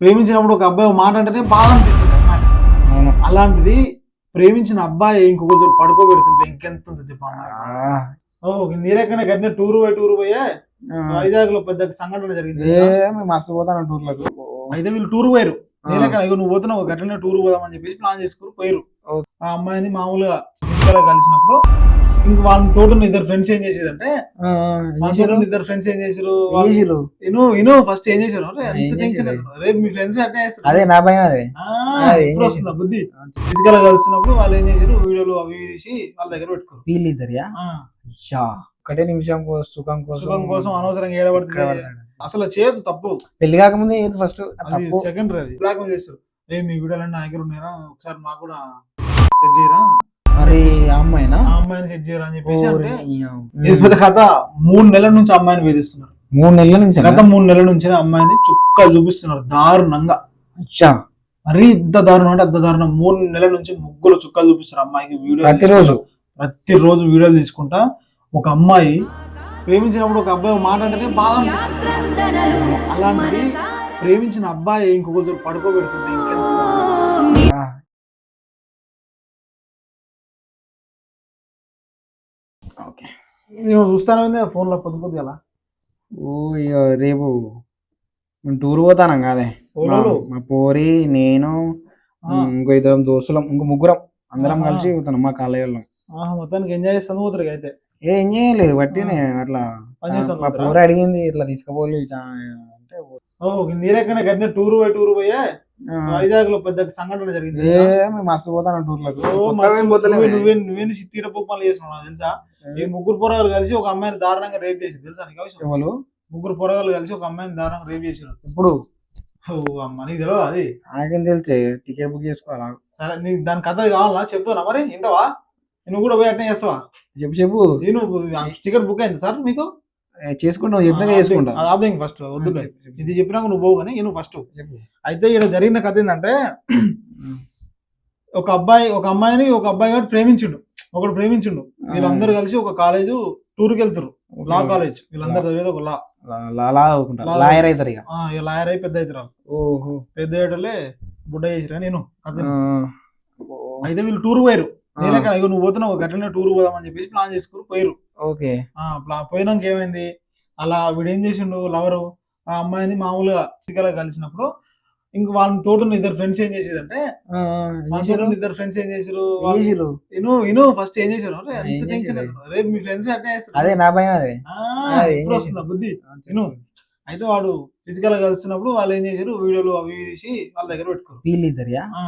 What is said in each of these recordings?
ప్రేమించినప్పుడు ఒక అబ్బాయి మాట అంటేనే బాధ అనిపిస్తుంది అలాంటిది ప్రేమించిన అబ్బాయి ఇంకొకరు పడుకోబెడుతుంటే ఇంకెంత ఉంటుంది చెప్పు అమ్మాయి. ఆ, ఓ నీరెక్కనే గట్టిన టూర్ పోయి టూర్ పోయే. వైజాగ్లో పెద్ద సంఘటన జరిగింది మస్తు పోతాను టూర్లకు. అయితే వీళ్ళు టూర్ పోయారు. ఇగో నువ్వు పోతున్నావు గట్లనే టూర్ పోదామని చెప్పేసి ప్లాన్ చేసుకుని పోయారు. ఆ అమ్మాయిని మామూలుగా కలిసినప్పుడు ఇంక వాళ్ళ తోట ఇద్దరు ఫ్రెండ్స్ ఏం చేసారంటే ఇద్దరు ఫ్రెండ్స్ ఏం చేసారు చేసిర్రు? ఇను ఇను ఫస్ట్ ఏం చేశారు ఎంత టెన్షన్. రేపు మీ ఫ్రెండ్స్ చేస్తారు అదే నా భయం అదే. ఇప్పుడు వస్తుందా బుద్ధి? ఫిజికల్గా కలిసినప్పుడు వాళ్ళు ఏం చేశారు వీడియోలు అవి తీసి వాళ్ళ దగ్గర పెట్టుకోరు. వీళ్ళు షా ఒకటే నిమిషం కోసం సుఖం కోసం సుఖం కోసం అనవసరంగా ఏడబడుతుంది. అసలు చేయదు తప్పు. పెళ్ళి కాకముందే ఏది ఫస్ట్ సెకండ్ అది బ్లాక్ చేస్తారు ఏ మీ వీడియోలు నా దగ్గర ఉన్నారా ఒకసారి మాకు కూడా సెట్ చేయరా? అమ్మాయినా? ఆ అమ్మాయిని సెట్ చేయరా అని చెప్పేసి ఓరి అంటే నీ ఇది అమ్మ. పెద్ద కథ. మూడు నెలల నుంచి అమ్మాయిని వేధిస్తున్నారు. మూడు నెలల నుంచి గత మూడు నెలల నుంచి అమ్మాయిని చుక్కలు చూపిస్తున్నారు. దారుణంగా. అచ్చా. మరీ ఇంత దారుణం అంటే అంత దారుణం. మూడు నెలల నుంచి ముగ్గురు చుక్కలు చూపిస్తారు అమ్మాయికి. వీడియో ప్రతిరోజు? ప్రతిరోజు వీడియోలు తీసుకుంటా. ఒక అమ్మాయి ప్రేమించినప్పుడు ఒక అబ్బాయి ఒక మాట అంటేనే బాధ అనిపిస్తుంది. అలాంటిది ప్రేమించిన అబ్బాయి ఇంకొకరు పడుకోబెడుతుంది ఓకే. నేను చూస్తానే ఫోన్లో పొద్దు పొద్దు అలా ఓ రేపు మేము టూర్ పోతాను కాదే. మా ఓలోలు. మా పోరి నేను ఆ, ఇంకో ఇద్దరం దోస్తులం ఇంకో ముగ్గురం అందరం ఆహా. కలిసి పోతాం మా కాలేజ్ వాళ్ళం. ఆహా, మొత్తానికి ఎంజాయ్ చేస్తాను పోతారు అయితే. ఏం చేయలేదు బట్టినే అట్లా. పని చేస్తాను మా? పోరి అడిగింది ఇట్లా తీసుకుపోలే చా- అంటే ఓ నీరెక్కనే గట్టిన టూర్ పోయి టూర్ పోయే? వైజాగ్లో పెద్ద సంఘటన జరిగింది ఏ మేము మస్తు పోతాను టూర్లకు. నువ్వే నువ్వే తీరపు పనులు చేస్తున్నావు తెలుసా? ఈ ముగ్గురు పొరగాలు కలిసి ఒక అమ్మాయిని దారుణంగా రేప్ చేసి తెలుసా ఎవరు? ముగ్గురు పొరగాలు కలిసి ఒక అమ్మాయిని దారుణంగా రేప్ చేసారు ఇప్పుడు అమ్మ నీకు తెలియదు అది? నాకేం తెలిసే టికెట్ బుక్ చేసుకోవాలా? సరే నీకు దాని కథ కావాలా? చెప్తానా మరి? వింటావా? నువ్వు కూడా పోయి అట్నే చేస్తావా? చెప్పు చెప్పు. నేను టికెట్ బుక్ అయింది సార్ మీకు? ఏ, చేసుకుంటావు చెప్తే చేసుకుంటా. అది ఫస్ట్ వద్దు ఇది చెప్పినాక నువ్వు పోవు కానీ నువ్వు ఫస్ట్ అయితే ఇక్కడ జరిగిన కథ ఏంటంటే ఒక అబ్బాయి ఒక అమ్మాయిని ఒక అబ్బాయి గారు ప్రేమించిండు. ఒకడు ప్రేమించిండు. వీళ్ళందరూ కలిసి ఒక కాలేజ్ టూర్కి వెళ్తారు లా కాలేజ్. వీళ్ళందరూ చదివేది ఒక లా. లాయర్ అవుతారు ఇక. లాయర్ అయి పెద్ద అవుతారు ఓహో. పెద్ద అయ్యేటోళ్ళే బుడ్డ చేసిరా నేను. కథ. అయితే వీళ్ళు టూర్ పోయారు. నేనే కదా నువ్వు పోతున్నావు గట్లనే టూర్ పోదామని చెప్పేసి ప్లాన్ చేసుకుని పోయారు ఓకే. పోయినాక ఏమైంది? అలా వీడు ఏం చేసిండు లవరు ఆ అమ్మాయిని మామూలుగా సిగ్గలా కలిసినప్పుడు ఇంక వాళ్ళ తోట ఇద్దరు ఫ్రెండ్స్ ఏం చేసారంటే ఇద్దరు ఫ్రెండ్స్ ఏం చేసారు? ఇను ఇను ఫస్ట్ ఏం చేశారు ఎంత టెన్షన్. రేపు మీ ఫ్రెండ్స్ చేస్తారు అదే నా భయం అదే. ఇప్పుడు వస్తుందా బుద్ధి? చేసిర్రు? అయితే వాడు ఫిజికల్గా కలిసినప్పుడు వాళ్ళు ఏం చేశారు? వీడియోలు అవి తీసి వాళ్ళ దగ్గర పెట్టుకోరు వీళ్ళు ఇద్దరియా ఆ,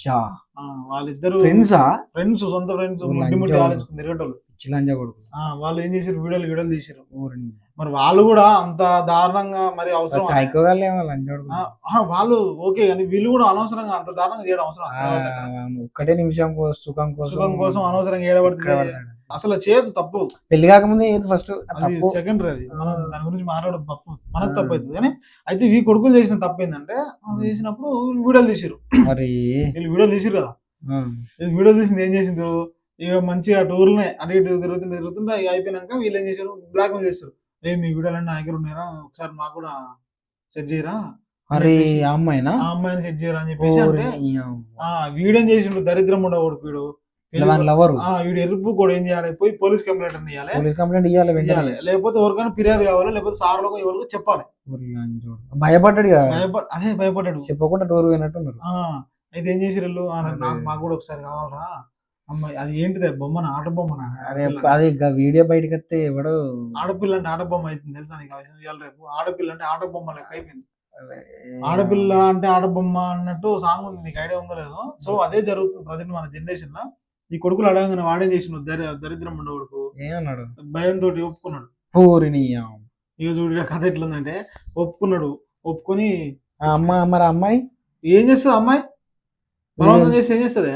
షా ఆ, వాళ్ళిద్దరు ఫ్రెండ్సా? ఫ్రెండ్స్ సొంత ఫ్రెండ్స్ ముట్టి ముట్టి ఆలోచుకుని తిరగటోళ్ళు చిలంజా కొడుకు వాళ్ళు ఏం చేశారు? వీడియోలు వీడియోలు తీసారు. మరి వాళ్ళు కూడా అంత దారుణంగా మరి అవసరం వాళ్ళు ఓకే కానీ వీళ్ళు కూడా అనవసరంగా అంత దారుణంగా చేయడం అవసరం. ఒక్కటే నిమిషం కోసం సుఖం కోసం సుఖం కోసం అనవసరంగా ఏడబడుతుంది అసలు చేయదు తప్పు. పెళ్ళి కాకముందే ఏది ఫస్ట్ అది సెకండరీ అది. మనం. దాని గురించి మాట్లాడడం తప్పు. మనకు. తప్పు అవుతుంది కానీ అయితే ఈ కొడుకులు చేసిన తప్పు ఏంటంటే చేసినప్పుడు వీడియోలు తీసిరు మరి? వీళ్ళు వీడియోలు తీసిరు కదా. వీడియోలు తీసింది ఏం చేసింది ఇక మంచిగా టూర్లనే అటు ఇటు తిరుగుతుంటే తిరుగుతుంటే అయిపోయినాక వీళ్ళు ఏం చేశారు బ్లాక్ మెయిల్ చేస్తారు ఏ మీ వీడియోలు నా దగ్గర ఉన్నారా ఒకసారి మాకు కూడా సెట్ చేయరా? ఆ అమ్మాయినా? ఆ అమ్మాయిని సెట్ చేయరా అని చెప్పేసి అంటే వీడేం చేసిండు దరిద్రం ఉండకూడదు వీడు. లవరు. ఆ వీడు ఎరుపు కూడా ఏం చేయాలి? పోయి పోలీస్ కంప్లైంట్ ఇవ్వాలి పోలీస్ కంప్లైంట్ ఇవ్వాలి వెంటనే. లేకపోతే ఎవరికైనా ఫిర్యాదు కావాలి లేకపోతే సార్లకు ఎవరికి చెప్పాలి. భయపడ్డాడు అదే భయపడ్డాడు. చెప్పకుండా టూర్ పోయినట్టున్నారు. అయితే ఏం చేసిరు వీళ్ళు? నాకు. మాకు కూడా ఒకసారి కావాలరా. అమ్మాయి అది ఏంటిది? బొమ్మన? ఆట బొమ్మన? అరే అది ఇక వీడియో బయటకు వస్తే ఎవడు ఆడపిల్ల అంటే ఆట బొమ్మ అవుతుంది తెలుసా నీకు విషయం? రేపు ఆడపిల్ల అంటే ఆట బొమ్మ లెక్క అయిపోయింది. ఆడపిల్ల అంటే ఆట బొమ్మ అన్నట్టు సాంగ్ ఉంది నీకు ఐడియా ఉందో లేదో? సో అదే జరుగుతుంది ప్రజెంట్ మన జనరేషన్లో. ఈ కొడుకులు అడగగానే వాడేం చేసిన దరి దరిద్రం ఉండకూడదు. ఏమన్నాడు? భయంతో ఒప్పుకున్నాడు. ఊరిని. ఇక చూడు కథ ఎట్లుందంటే ఒప్పుకున్నాడు. ఒప్పుకొని అమ్మ మరి అమ్మాయి? ఏం చేస్తుంది అమ్మాయి? బలవంతం చేసి ఏం చేస్తుంది?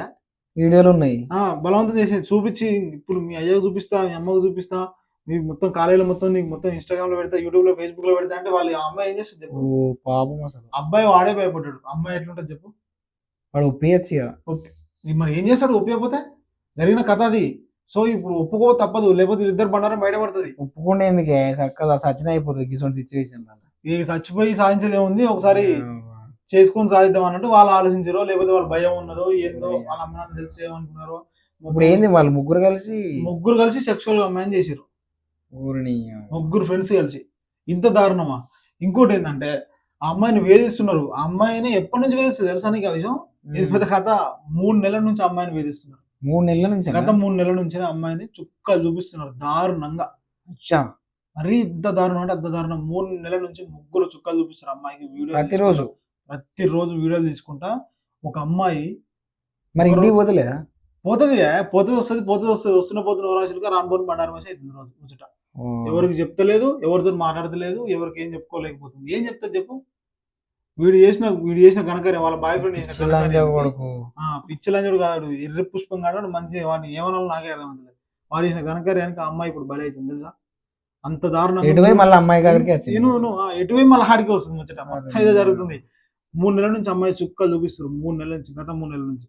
వీడియోలు ఉన్నాయి. ఆ బలవంతం చేసి చూపించి ఇప్పుడు మీ అయ్యకు చూపిస్తా మీ అమ్మకు చూపిస్తా మీ మొత్తం కాలేజీలో మొత్తం నీకు మొత్తం ఇన్స్టాగ్రామ్లో పెడతా యూట్యూబ్లో ఫేస్బుక్లో పెడతా అంటే వాళ్ళు అమ్మాయి ఏం చేస్తుంది చెప్పు? పాపం అసలు. అబ్బాయి వాడే భయపడ్డాడు. అమ్మాయి ఎట్లుంటుంది చెప్పు? వాడు ఒప్పియచ్చు మరి ఏం చేస్తాడు? ఒప్పియకపోతే? జరిగిన కథ అది. సో ఇప్పుడు ఒప్పుకో తప్పదు. లేకపోతే ఇద్దరు బండారం బయటపడుతుంది ఒప్పుకుండా ఎందుకే? చక్కగా సచిన అయిపోతుంది గిసోన్ సిచ్యువేషన్ ఇక చచ్చిపోయి సాధించేది ఏముంది ఒకసారి చేసుకొని సాధిద్దాం అన్నట్టు వాళ్ళు ఆలోచించారో లేకపోతే వాళ్ళ భయం ఉన్నదో ఏందో వాళ్ళ అమ్మ నాన్న తెలిసి ఏమనుకున్నారో ఇప్పుడు ఏంది వాళ్ళు ముగ్గురు కలిసి? ముగ్గురు కలిసి సెక్షువల్గా అమ్మాయిని చేసారు ఊరిని. ముగ్గురు ఫ్రెండ్స్ కలిసి. ఇంత దారుణమా? ఇంకోటి ఏంటంటే ఆ అమ్మాయిని వేధిస్తున్నారు. ఆ అమ్మాయిని ఎప్పటి నుంచి వేధిస్తారు? తెలుసా నీకు ఆ విషయం? ఇది పెద్ద కథ. మూడు నెలల నుంచి అమ్మాయిని వేధిస్తున్నారు. మూడు నెలల నుంచి గత మూడు నెలల నుంచి అమ్మాయిని చుక్కలు చూపిస్తున్నారు దారుణంగా. అచ్చా. మరీ ఇంత దారుణం అంటే అంత దారుణం. మూడు నెలల నుంచి ముగ్గురు చుక్కలు చూపిస్తారు అమ్మాయికి వీడియో ప్రతిరోజు? ప్రతిరోజు వీడియోలు తీసుకుంటా. ఒక అమ్మాయి మరి ఇంటికి పోతలేదా? పోతుంది పోతుంది వస్తుంది పోతుంది వస్తుంది. వస్తున్న పోతున్న రాశులుగా రానుపోని బండారు మనిషి అవుతుంది రోజు ముచ్చట ఎవరికి చెప్తలేదు ఎవరితో మాట్లాడతలేదు ఎవరికి ఏం చెప్పుకోలేకపోతుంది. ఏం చెప్తా చెప్పు? వీడు చేసిన వీడు చేసిన ఘనకార్యం వాళ్ళ బాయ్ ఫ్రెండ్ చేసిన పిచ్చిలంజుడు కాడు ఎర్రి పుష్పం కాడు మంచి వాడిని ఏమన్నా నాకే అర్థం అవుతుంది వాడు చేసిన ఘనకార్యానికి ఆ అమ్మాయి ఇప్పుడు బలి అవుతుంది తెలుసా? అంత దారుణంగా ఎటువై మళ్ళీ అమ్మాయి వచ్చింది? నేను ఎటువై మళ్ళీ హాడికి వస్తుంది ముచ్చట. మొత్తం ఇదే జరుగుతుంది. మూడు నెలల నుంచి అమ్మాయి చుక్కలు చూపిస్తారు మూడు నెలల నుంచి గత మూడు నెలల నుంచి.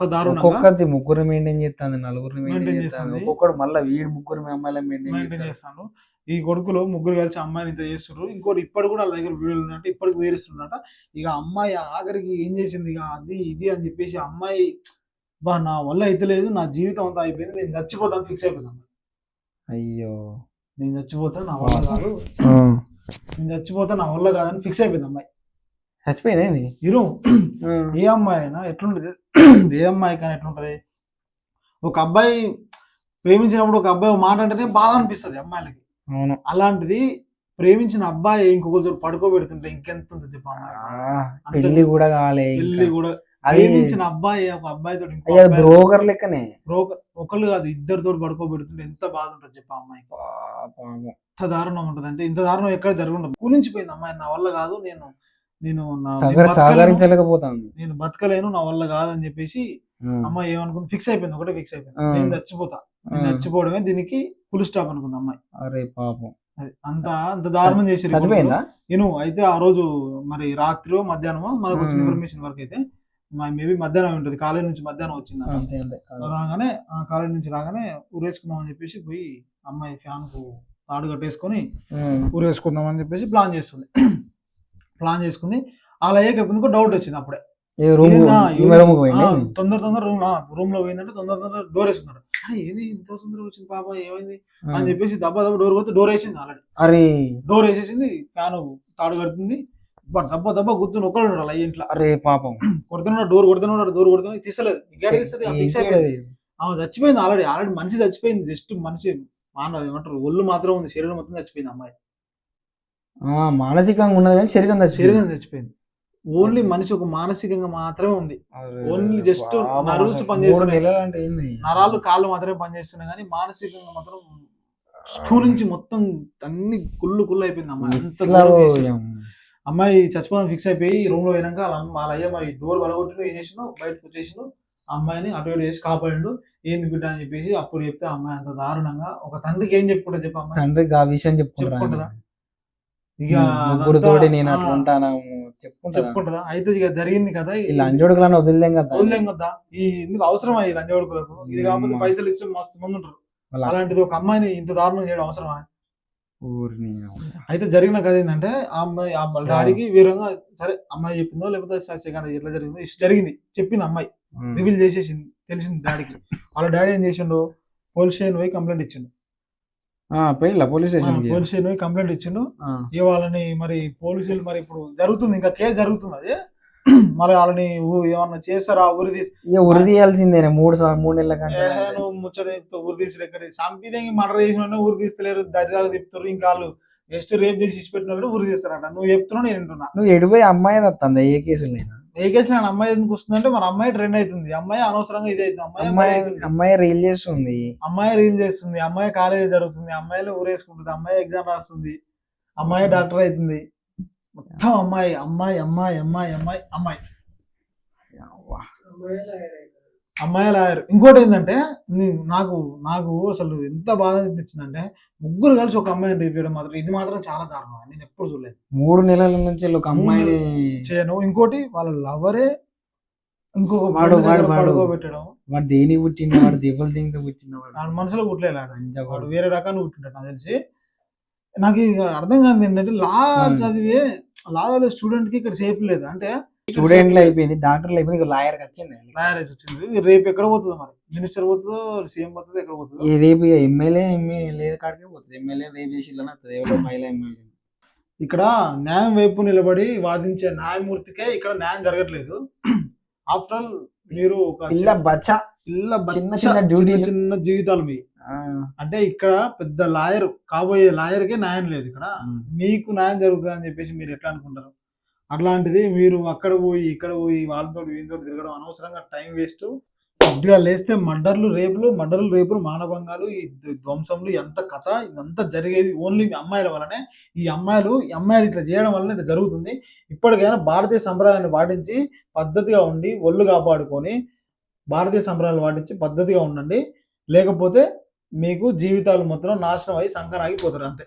ఒక్కొక్కటి ముగ్గురు మెయింటైన్ చేస్తాను నలుగురిని మెయింటైన్ చేస్తాను. ఒక్కొక్కడు మళ్ళీ వీడు ముగ్గురు అమ్మాయిల మెయింటైన్ చేస్తాను ఈ కొడుకులు ముగ్గురు కలిసి అమ్మాయిని ఇంత చేస్తున్నారు ఇంకోటి ఇప్పటి కూడా వాళ్ళ దగ్గర వీడియోలు ఉన్నట్టు ఇప్పటికి వేరేస్తున్నట ఇక అమ్మాయి ఆఖరికి ఏం చేసింది? ఇక అది ఇది అని చెప్పేసి అమ్మాయి బా నా వల్ల అయితే లేదు నా జీవితం అంతా అయిపోయింది నేను చచ్చిపోతాను ఫిక్స్ అయిపోతాను. అయ్యో. నేను చచ్చిపోతా నా వల్ల కాదు. నేను చచ్చిపోతా నా వల్ల కాదని ఫిక్స్ అయిపోయింది అమ్మాయి. చచ్చిపోయింది ఏంది? ఇరు. ఏ అమ్మాయి అయినా ఎట్లుంటది? ఏ అమ్మాయి కానీ ఎట్లుంటది? ఒక అబ్బాయి ప్రేమించినప్పుడు ఒక అబ్బాయి మాట అంటేనే బాధ అనిపిస్తుంది అమ్మాయిలకి. అవును. అలాంటిది ప్రేమించిన అబ్బాయి ఇంకొకరు పడుకోబెడుతుంటే ఇంకెంత ఉంటుంది చెప్పు అమ్మాయి. పెళ్ళి కూడా కాలే ఇంకా. పెళ్ళి కూడా. ప్రేమించిన అబ్బాయి ఒక అబ్బాయితో బ్రోకర్ లెక్కనే. బ్రోకర్ ఒకళ్ళు కాదు ఇద్దరితో పడుకోబెడుతుంటే ఎంత బాధ ఉంటుంది చెప్పు అమ్మాయికి. పాపం. ఎంత దారుణం ఉంటుంది అంటే ఇంత దారుణం ఎక్కడ జరగదు కూలించిపోయింది అమ్మాయి నా వల్ల కాదు నేను నేను సహకరించలేకపోతాను నేను బతకలేను. నా వల్ల కాదు అని చెప్పేసి. అమ్మాయి ఏమనుకుంది? ఫిక్స్ అయిపోయింది ఒకటే ఫిక్స్ అయిపోయింది. నేను చచ్చిపోతా. నేను. చచ్చిపోవడమే దీనికి ఫుల్ స్టాప్ అనుకుంది అమ్మాయి. అరే పాపం. అంత అంత దారుణం చేసి చచ్చిపోయిందా? నేను అయితే ఆ రోజు మరి రాత్రి మధ్యాహ్నమో మనకు వచ్చిన. ఇన్ఫర్మేషన్ వరకు అయితే మేబీ మధ్యాహ్నం ఉంటుంది. కాలేజ్ నుంచి మధ్యాహ్నం వచ్చింది రాగానే ఆ కాలేజ్ నుంచి రాగానే ఊరేసుకుందాం అని చెప్పేసి పోయి అమ్మాయి ఫ్యాన్కు తాడు కట్టేసుకొని. ఊరేసుకుందాం అని చెప్పేసి ప్లాన్ చేస్తుంది. ప్లాన్ చేసుకుంది అలా అయ్యాక డౌట్ వచ్చింది అప్పుడే. ఏందా, తొందర తొందర రూమ్ రూమ్లో పోయిందంటే తొందర తొందర డోర్ వేసుకున్నాడు అరే ఏది ఇంత తొందర వచ్చింది పాప? ఏమైంది? అని చెప్పేసి దబ్బా దబ్బా డోర్ కొడితే డోర్ వేసింది ఆల్రెడీ అరే. డోర్ వేసేసింది ఫ్యాన్ తాడు కడుతుంది బట్ దబ్బా దబ్బా గుర్తుని ఒక్కడు ఉన్నాడు అలా ఇంట్లో. అరే పాపం. కొడుతున్నాడు డోర్ కొడుతున్నాడు డోర్ కొడుతున్నాడు? తీసలేదు ఇంకా తీస్తుంది ఫిక్స్ అయిపోయింది. ఏంటి ఆమె చచ్చిపోయింది ఆల్రెడీ ఆల్రెడీ మనిషి చచ్చిపోయింది జస్ట్ మనిషి మానవ ఏమంటారు ఒళ్ళు మాత్రం ఉంది శరీరం మొత్తం చచ్చిపోయింది అమ్మాయి. మానసికంగా ఉన్నది కానీ శరీరం. శరీరం చచ్చిపోయింది. ఓన్లీ మనిషి ఒక మానసికంగా మాత్రమే ఉంది. ఓన్లీ పనిచేస్తున్నాయి. నెలలు అంటే ఏంది? నరాలు కాళ్ళు మాత్రమే పనిచేస్తున్నాయి కానీ మానసికంగా మాత్రం స్కూల్ నుంచి మొత్తం అన్ని కుళ్ళు కుళ్ళు అయిపోయింది అమ్మాయి. అంత. అమ్మాయి చచ్చిపోవడం ఫిక్స్ అయిపోయి రూమ్లో పోయినాక వాళ్ళ అయ్య మరి డోర్ బలగొట్టిన ఏం చేసినా బయటకు వచ్చేసిండు. ఆ అమ్మాయిని అటు ఇటు చేసి కాపాడిండు. ఏంది బిడ్డ అని చెప్పేసి అప్పుడు చెప్తే అమ్మాయి అంత దారుణంగా ఒక తండ్రికి ఏం చెప్పుకుంటా చెప్పు అమ్మాయి? తండ్రికి ఆ విషయం చెప్పుకుంటారా? చెప్పుకుంటదా? ఇక ముగ్గురు అదంతా- తోటి నేను అట్లా ఉంటాను చెప్పుకుంటా అయితే ఇక జరిగింది కదా ఈ లంచోడుకులను వదిలేం కదా. వదిలేం కదా? ఈ ఎందుకు అవసరం ఈ లంజోడుకులకు ఇది అమ్మ. పైసలు ఇస్తే మస్తు మంది ఉంటారు. అలాంటిది ఒక అమ్మాయిని ఇంత దారుణం చేయడం అవసరమా? అయితే జరిగిన కథ ఏంటంటే ఆ అమ్మాయి ఆ డాడీకి వీరంగా సరే అమ్మాయి చెప్పిందో లేకపోతే ఎట్లా జరిగిందో ఇష్ట జరిగింది. చెప్పింది అమ్మాయి. రివీల్ చేసేసింది తెలిసింది డాడీకి. వాళ్ళ డాడీ ఏం చేసిండు? పోలీస్ స్టేషన్ పోయి కంప్లైంట్ ఇచ్చిండు. పోయిల్లా పోలీస్ స్టేషన్ పోలీస్ స్టేషన్ పోయి కంప్లైంట్ ఇచ్చిండు. ఇక వాళ్ళని మరి పోలీసులు మరి ఇప్పుడు జరుగుతుంది ఇంకా కేసు జరుగుతుంది అది. మరి వాళ్ళని ఏమన్నా చేస్తారా? ఊరి తీసి ఇక ఉరి తీయాల్సిందేనే మూడు మూడు నెలల కంటే నువ్వు ముచ్చట చెప్తావు, ఊరి తీసుడు ఎక్కడ? సంపీదంగి మర్డర్ చేసిన ఊరి తీస్తలేరు దర్జాలు తిప్పుతారు ఇంకా వాళ్ళు జస్ట్ రేప్ చేసి ఇచ్చి పెట్టిన ఊరి తీస్తారంట. నువ్వు చెప్తున్నావు నేను వింటున్నా. నువ్వు ఎడిపోయి అమ్మాయి వస్తుంది ఏ కేసులైనా ఏ కేసు నేను అమ్మాయి ఎందుకు వస్తుందంటే మన అమ్మాయి ట్రెండ్ అవుతుంది. అమ్మాయి అనవసరంగా ఇది అవుతుంది. అమ్మాయి అమ్మాయి. అమ్మాయి రీల్ చేస్తుంది. అమ్మాయి రీల్ చేస్తుంది. అమ్మాయి కాలేజ్ జరుగుతుంది. అమ్మాయిలు ఊరేసుకుంటుంది. అమ్మాయి ఎగ్జామ్ రాస్తుంది. అమ్మాయి డాక్టర్ అవుతుంది. మొత్తం అమ్మాయి అమ్మాయి అమ్మాయి అమ్మాయి అమ్మాయి అమ్మాయి. అమ్మాయి లాయర్. ఇంకోటి ఏంటంటే నాకు నాకు అసలు ఎంత బాధ అనిపించిందంటే ముగ్గురు కలిసి ఒక అమ్మాయిని రేపు చేయడం మాత్రం ఇది మాత్రం చాలా దారుణం. నేను ఎప్పుడు చూడలేదు. మూడు నెలల నుంచి ఒక అమ్మాయిని చేయను. ఇంకోటి వాళ్ళ లవరే ఇంకొక వాడు- వాడు-. పడుకోబెట్టడం. వాడు దేని పుట్టిన వాడు దెబ్బలు తింటే పుట్టిన వాడు. మనసులో పుట్టలేదు వాడు. వేరే రకాన్ని పుట్టింటాడు నాకు తెలిసి. నాకు ఇక అర్థం కాదు ఏంటంటే లా. చదివే లా స్టూడెంట్కి ఇక్కడ సేఫ్ లేదు. అంటే స్టూడెంట్లు అయిపోయింది డాక్టర్లు అయిపోయింది లాయర్ వచ్చింది. మ్యారేజ్ వచ్చింది. రేపు ఎక్కడ పోతుంది మరి? మినిస్టర్ పోతుందో సీఎం పోతుందో ఎక్కడ పోతుందో? రేపు ఎమ్మెల్యే ఎమ్మెల్యే కాడికే పోతుంది. ఎమ్మెల్యే రేపు చేసి వస్తుంది. ఎవరో మహిళ ఎమ్మెల్యే. ఇక్కడ న్యాయం వైపు నిలబడి వాదించే న్యాయమూర్తికే ఇక్కడ న్యాయం జరగట్లేదు. ఆఫ్టర్ ఆల్ మీరు ఒక పిల్ల బచ్చ. పిల్ల చిన్న చిన్న డ్యూటీలు. చిన్న జీవితాలు మీ. అంటే ఇక్కడ పెద్ద లాయర్ కాబోయే లాయర్కే న్యాయం లేదు ఇక్కడ. మీకు న్యాయం జరుగుతుంది అని చెప్పేసి మీరు ఎట్లా అనుకుంటారు? అట్లాంటిది మీరు అక్కడ పోయి ఇక్కడ పోయి వాళ్ళతో వీళ్ళతో తిరగడం అనవసరంగా టైం వేస్ట్. కొద్దిగా లేస్తే మర్డర్లు రేపులు మర్డర్లు రేపులు మానభంగాలు ఈ ధ్వంసంలు ఎంత కథ ఇదంతా జరిగేది ఓన్లీ మీ అమ్మాయిల వల్లనే. ఈ అమ్మాయిలు ఈ అమ్మాయిలు ఇట్లా చేయడం వల్ల ఇట్లా జరుగుతుంది. ఇప్పటికైనా భారతీయ సంప్రదాయాన్ని పాటించి పద్ధతిగా ఉండి ఒళ్ళు కాపాడుకొని భారతీయ సంప్రదాయాలు పాటించి పద్ధతిగా ఉండండి. లేకపోతే మీకు జీవితాలు మొత్తం నాశనం అయ్యి సంకరాగిపోతారు అంతే.